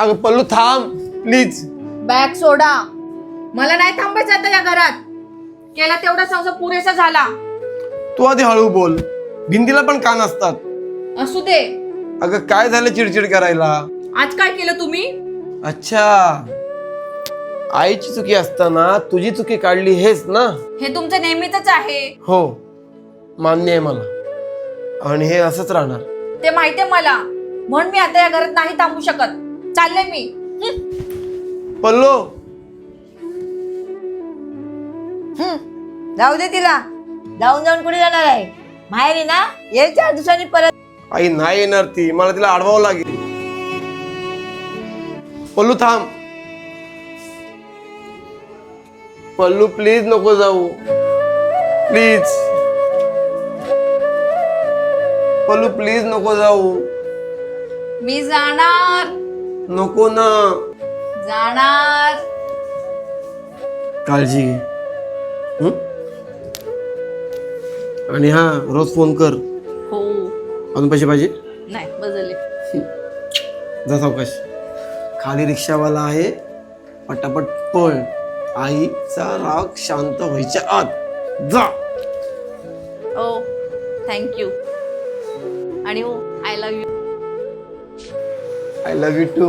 अगं पल्लू थांब. Please bag सोडा. मला नाही थांबायचं आता या घरात. केला तेवढा संसार पुरेसा झाला. तू आधी हळू बोल. भिंतीला पण कान असतात. असू दे. अगं काय झालं चिडचिड करायला? आज काय केलं तुम्ही? अच्छा. आईची चुकी असताना तुझी चुकी काढली हेच ना? हे तुमचं नेहमीच आहे. हो. मान्य आहे मला. आणि हे असंच राहणार. ते माहितीये मला. म्हणून मी आता या घरात नाही थांबू शकत. चालले मी. पल्लो. जाऊ दे तिला. जाऊन जाऊन कुठे जाणार आहे? माहेरी ना? ये चार दिवसांनी परत. आई नाही येणार ती. मला तिला अडवावं लागेल. पल्लू थांब. पल्लू प्लीज नको जाऊ. प्लीज पल्लू प्लीज नको जाऊ. मी जाणार. नको ना. जाणार. काळजी घे. हं? आणि हा रोज फोन कर. हो. अजून पैसे पाहिजे? नाही बदलले. जा सावकाश. खाली रिक्षावाला आहे. पटापट पळ. आईचा राग शांत व्हायच्या आत. जा. ओ थँक्यू आणि हो I love you I love you too